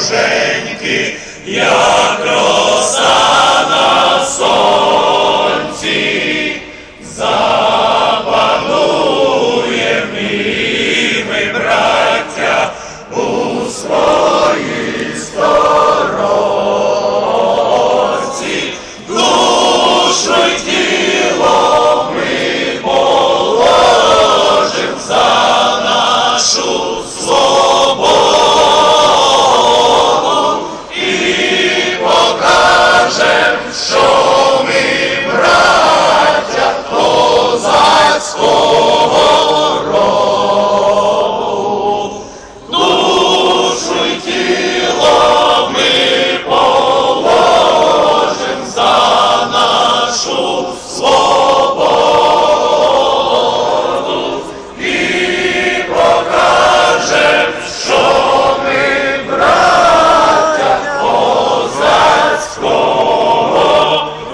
вороженьки, як oh.